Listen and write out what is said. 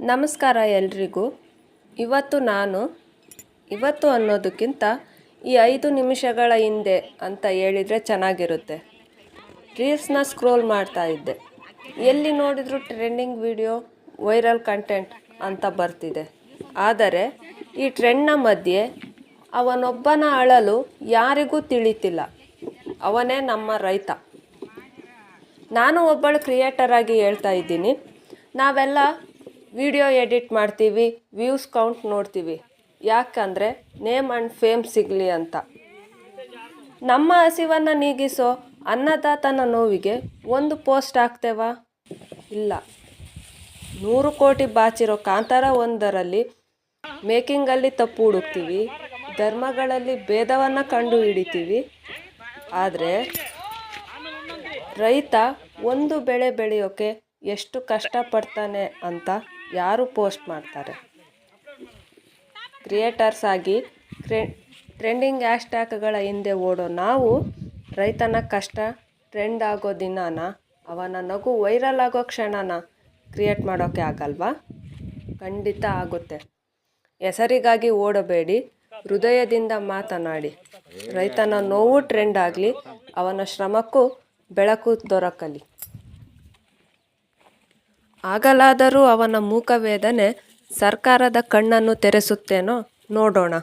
ನಮಸ್ಕಾರ ಎಲ್ರಿಗೂ. ಇವತ್ತು ನಾನು, ಇವತ್ತು ಅನ್ನೋದಕ್ಕಿಂತ ಈ ಐದು ನಿಮಿಷಗಳ ಹಿಂದೆ ಅಂತ ಹೇಳಿದರೆ ಚೆನ್ನಾಗಿರುತ್ತೆ. ರೀಲ್ಸ್ನ ಸ್ಕ್ರೋಲ್ ಮಾಡ್ತಾ ಇದ್ದೆ. ಎಲ್ಲಿ ನೋಡಿದರೂ ಟ್ರೆಂಡಿಂಗ್ ವಿಡಿಯೋ, ವೈರಲ್ ಕಂಟೆಂಟ್ ಅಂತ ಬರ್ತಿದೆ. ಆದರೆ, ಈ ಟ್ರೆಂಡ್ನ ಮಧ್ಯೆ ಅವನೊಬ್ಬನ ಅಳಲು ಯಾರಿಗೂ ತಿಳಿತಿಲ್ಲ. ಅವನೇ ನಮ್ಮ ರೈತ. ನಾನು ಒಬ್ಬಳು ಕ್ರಿಯೇಟರ್ ಆಗಿ ಹೇಳ್ತಾ ಇದ್ದೀನಿ. ನಾವೆಲ್ಲ ವಿಡಿಯೋ ಎಡಿಟ್ ಮಾಡ್ತೀವಿ ವ್ಯೂಸ್ ಕೌಂಟ್ ನೋಡ್ತೀವಿ. ಯಾಕಂದರೆ ನೇಮ್ ಆ್ಯಂಡ್ ಫೇಮ್ ಸಿಗಲಿ ಅಂತ. ನಮ್ಮ ಹಸಿವನ್ನು ನೀಗಿಸೋ ಅನ್ನದಾತನ ನೋವಿಗೆ ಒಂದು ಪೋಸ್ಟ್ ಹಾಕ್ತೇವಾ? ಇಲ್ಲ. ನೂರು ಕೋಟಿ ಬಾಚಿರೋ ಕಾಂತಾರ ಒಂದರಲ್ಲಿ ಮೇಕಿಂಗಲ್ಲಿ ತಪ್ಪು ಹುಡುಕ್ತೀವಿ, ಧರ್ಮಗಳಲ್ಲಿ ಭೇದವನ್ನು ಕಂಡು ಹಿಡಿತೀವಿ ಆದರೆ ರೈತ ಒಂದು ಬೆಳೆ ಬೆಳೆಯೋಕೆ ಎಷ್ಟು ಕಷ್ಟಪಡ್ತಾನೆ ಅಂತ ಯಾರು ಪೋಸ್ಟ್ ಮಾಡ್ತಾರೆ? ಕ್ರಿಯೇಟರ್ಸ್ ಆಗಿ ಟ್ರೆಂಡಿಂಗ್ ಹ್ಯಾಶ್ಟ್ಯಾಗ್ಗಳ ಹಿಂದೆ ಓಡೋ ನಾವು ರೈತನ ಕಷ್ಟ ಟ್ರೆಂಡ್ ಆಗೋ ದಿನಾನ ಅವನ ನಗು ವೈರಲ್ ಆಗೋ ಕ್ಷಣನ ಕ್ರಿಯೇಟ್ ಮಾಡೋಕ್ಕೆ ಆಗಲ್ವಾ? ಖಂಡಿತ ಆಗುತ್ತೆ. ಹೆಸರಿಗಾಗಿ ಓಡಬೇಡಿ, ಹೃದಯದಿಂದ ಮಾತನಾಡಿ. ರೈತನ ನೋವು ಟ್ರೆಂಡ್ ಆಗಲಿ, ಅವನ ಶ್ರಮಕ್ಕೂ ಬೆಳಕು ದೊರಕಲಿ. ಆಗಲಾದರೂ ಅವನ ಮೂಕವೇದನೆ ಸರ್ಕಾರದ ಕಣ್ಣನ್ನು ತೆರೆಸುತ್ತೇನೋ ನೋಡೋಣ.